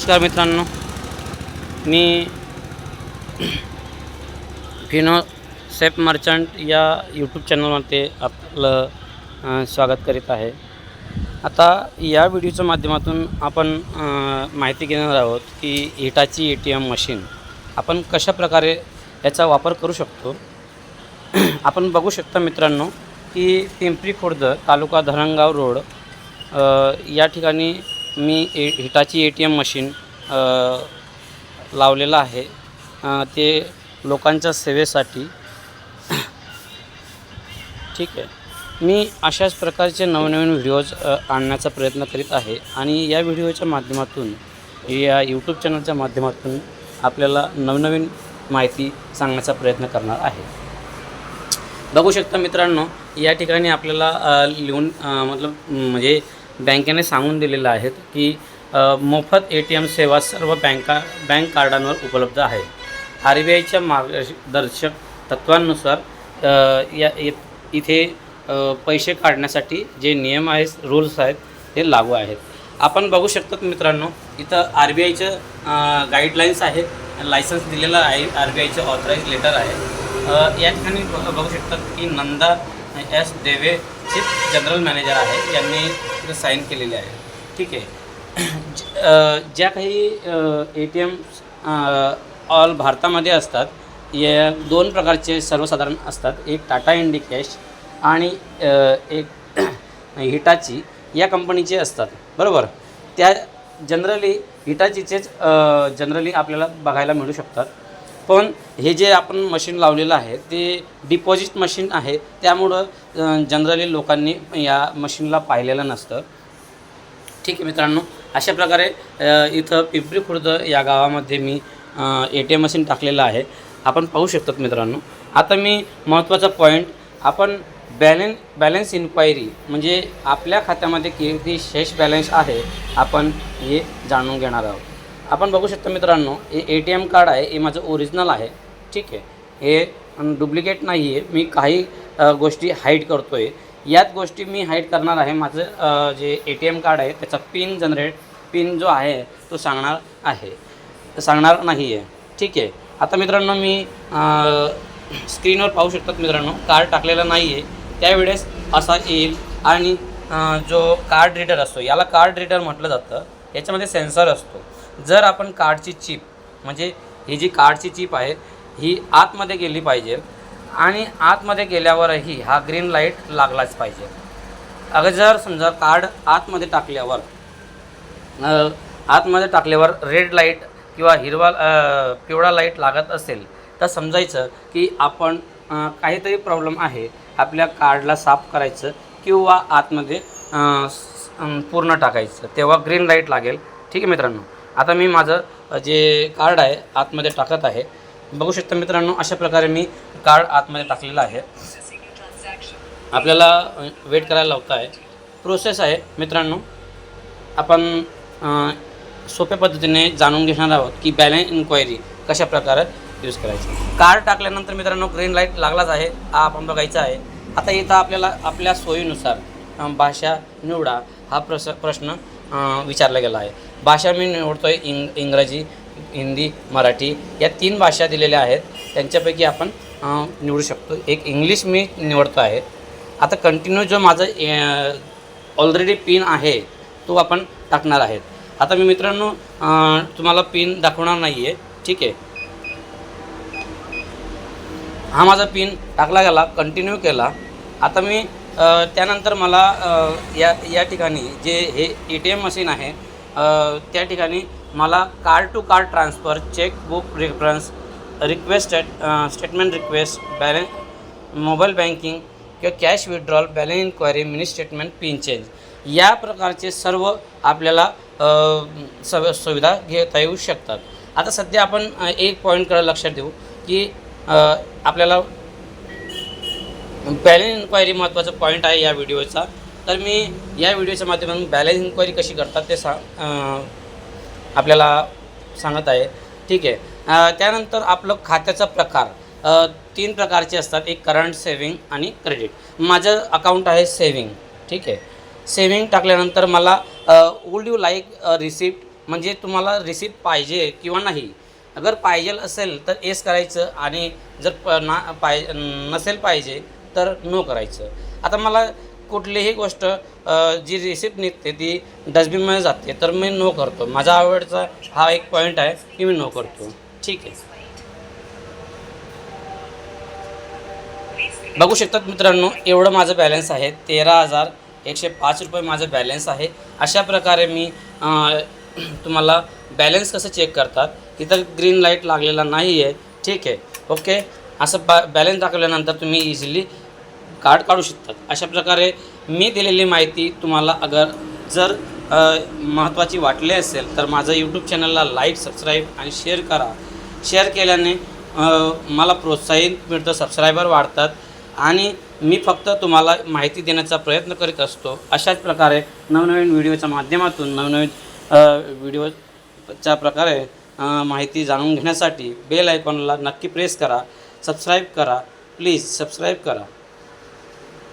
नमस्कार मित्रांनो. मी फिनो सेफ मर्चंट या यूट्यूब चॅनलमध्ये आपलं स्वागत करीत आहे. आता या व्हिडिओच्या माध्यमातून आपण माहिती घेणार आहोत की Hitachi A T M machine आपण कशा प्रकारे याचा वापर करू शकतो. आपण बघू शकता मित्रांनो की पिंपरी खुर्द तालुका धरणगाव रोड या ठिकाणी मी a Hitachi A T M machine लावलेलं आहे. ते लोकांच्या सेवेसाठी. ठीक आहे. मी अशाच प्रकारचे नवनवीन व्हिडिओज आणण्याचा प्रयत्न करीत आहे आणि या व्हिडिओच्या माध्यमातून या यूट्यूब चॅनलच्या माध्यमातून आपल्याला नवनवीन माहिती सांगण्याचा प्रयत्न करणार आहे. बघू शकता मित्रांनो या ठिकाणी आपल्याला लिहून मतलब म्हणजे बँकेने सांगून दिलेलं आहेत की मोफत ए टी एम सेवा सर्व बँका बँक कार्डांवर उपलब्ध आहे. आर बी आयच्या मार्गदर्शक तत्वांनुसार या इ- इथे पैसे काढण्यासाठी जे नियम आहेत रूल्स आहेत ते लागू आहेत. आपण बघू शकतात मित्रांनो इथं आर बी आयचं गाईडलाईन्स आहेत लायसन्स दिलेलं आहे आर बी आयचं ऑथराईज लेटर आहे. या ठिकाणी बघू शकतात की Nanda S Deve chief general manager आहे यांनी साईन केलेले आहे. ठीक आहे. ज- ज्या काही ए टी एम ऑल भारतामध्ये असतात या दोन प्रकारचे सर्वसाधारण असतात. एक टाटा इंडी कॅश आणि एक हिटाची या कंपनीचे असतात. बरोबर? त्या जनरली हिटाचीचेच जनरली आपल्याला बघायला मिळू शकतात. पण हे जे आपण मशीन लावलेलं आहे ते डिपॉझिट मशीन आहे. त्यामुळं जनरली लोकांनी या मशीनला पाहिलेलं नसतं. ठीक आहे मित्रांनो अशा प्रकारे इथं पिंपरी खुर्द या गावामध्ये मी ए टी एम मशीन टाकलेलं आहे. आपण पाहू शकतात मित्रांनो. आता मी महत्त्वाचा पॉईंट आपण बॅलेन्स बॅलन्स इन्क्वायरी म्हणजे आपल्या खात्यामध्ये किती शेष बॅलन्स आहे आपण हे जाणून घेणार आहोत. आपण बघू शकता मित्रांनो हे ए टी एम कार्ड आहे हे माझं ओरिजिनल आहे. ठीक आहे. हे डुप्लिकेट नाही आहे मी काही गोष्टी हाईड करतो आहे याच गोष्टी मी हाईड करणार आहे. माझं जे ए टी एम कार्ड आहे त्याचा पिन जनरेट पिन जो आहे तो सांगणार आहे. सांगणार नाही आहे ठीक आहे. आता मित्रांनो मी स्क्रीनवर पाहू शकतात मित्रांनो कार्ड टाकलेलं नाही आहे त्यावेळेस असा येईल आणि जो कार्ड रीडर असतो याला कार्ड रीडर म्हटलं जातं. याच्यामध्ये सेन्सर असतो. जर आपण कार्डची चिप म्हणजे ही जी कार्डची चिप आहे ही आतमध्ये गेली पाहिजे आणि आतमध्ये गेल्यावरही हा ग्रीन लाइट लागलाच पाहिजे. अगं जर समजा कार्ड आतमध्ये टाकल्यावर आतमध्ये टाकल्यावर रेड लाइट किंवा हिरवा पिवळा लाइट लागत असेल तर समजायचं की आपण काहीतरी प्रॉब्लेम आहे. आपल्या कार्डला साफ करायचं किंवा आतमध्ये पूर्ण टाकायचं. तेव्हा ग्रीन लाइट लागेल. ठीक आहे मित्रांनो? आता मी माझं जे कार्ड आहे आतमध्ये टाकत आहे. बघू शकता मित्रांनो अशा प्रकारे मी कार्ड आतमध्ये टाकलेलं आहे. आपल्याला वेट करायला लावता आहे. प्रोसेस आहे मित्रांनो. आपण सोप्या पद्धतीने जाणून घेणार आहोत की बॅलन्स इन्क्वायरी कशा प्रकारे यूज करायची. कार्ड टाकल्यानंतर मित्रांनो ग्रीन लाइट लागलाच आहे. हा आपण बघायचा आहे. आता इथं आपल्याला आपल्या सोयीनुसार भाषा निवडा हा प्रस प्रश्न विचारला गेला आहे. भाषा मी निवडतो आहे इंग इंग्रजी हिंदी मराठी या तीन भाषा दिलेल्या आहेत. त्यांच्यापैकी आपण निवडू शकतो. एक इंग्लिश मी निवडतो आहे. आता कंटिन्यू जो माझा ऑलरेडी पिन आहे तो आपण टाकणार आहेत. आता मी मित्रांनो तुम्हाला पिन दाखवणार नाही आहे ठीक आहे? हा माझा पिन टाकला गेला कंटिन्यू केला. आता मी त्यानंतर मला या या ठिकाणी जे हे ए टी एम मशीन आहे त्या ठिकाणी मला card to card transfer chequebook reference request statement request balance mobile banking किंवा cash withdrawal balance enquiry mini statement PIN change. या प्रकारचे सर्व आपल्याला सव सुविधा घेता येऊ शकतात. आता सध्या आपण एक पॉईंटकडे लक्षात देऊ की आपल्याला बॅलन्स इन्क्वायरी महत्त्वाचा पॉईंट आहे या व्हिडिओचा तर मी या व्हिडिओच्या माध्यमातून बॅलन्स इन्क्वायरी कशी करतात ते सा आपल्याला सांगत आहे. ठीक आहे. त्यानंतर आपलं खात्याचा प्रकार. तीन प्रकारचे असतात. एक करंट सेविंग आणि क्रेडिट माझं अकाउंट आहे सेविंग ठीक आहे. सेविंग टाकल्यानंतर मला वुड यू लाईक रिसिप्ट म्हणजे तुम्हाला रिसिप्ट पाहिजे किंवा नाही? अगर पाहिजे असेल तर एस करायचं आणि जर प ना पाय नसेल पाहिजे तर नो करायचं. आता मला कुठलीही गोष्ट जी रिसिप्ट निघते ती डस्टबिनमध्ये जाते तर मी नो करतो. माझा आवडचा हा एक पॉईंट आहे की मी नो करतो. ठीक आहे. बघू शकतात मित्रांनो एवढं माझं बॅलन्स आहे. तेरा हजार एकशे पाच रुपये माझं बॅलन्स आहे. अशा प्रकारे मी तुम्हाला बॅलन्स कसं चेक करतात इथं ग्रीन लाइट लागलेला नाही आहे ठीक आहे. ओके असं बॅ बॅलन्स दाखवल्यानंतर तुम्ही इझिली कार्ड काढू शकतात. अशा प्रकारे मी दिलेली माहिती तुम्हाला अगर जर महत्त्वाची वाटली असेल तर माझं यूट्यूब चॅनलला लाईक सबस्क्राईब आणि शेअर करा. शेअर केल्याने मला प्रोत्साहित मिळतं सबस्क्रायबर वाढतात आणि मी फक्त तुम्हाला माहिती देण्याचा प्रयत्न करीत असतो. अशाच प्रकारे नवनवीन व्हिडिओच्या माध्यमातून नवनवीन व्हिडिओच्या प्रकारे माहिती जाणून घेण्यासाठी बेल आयकॉनला नक्की प्रेस करा. सबस्क्राईब करा. प्लीज सबस्क्राईब करा.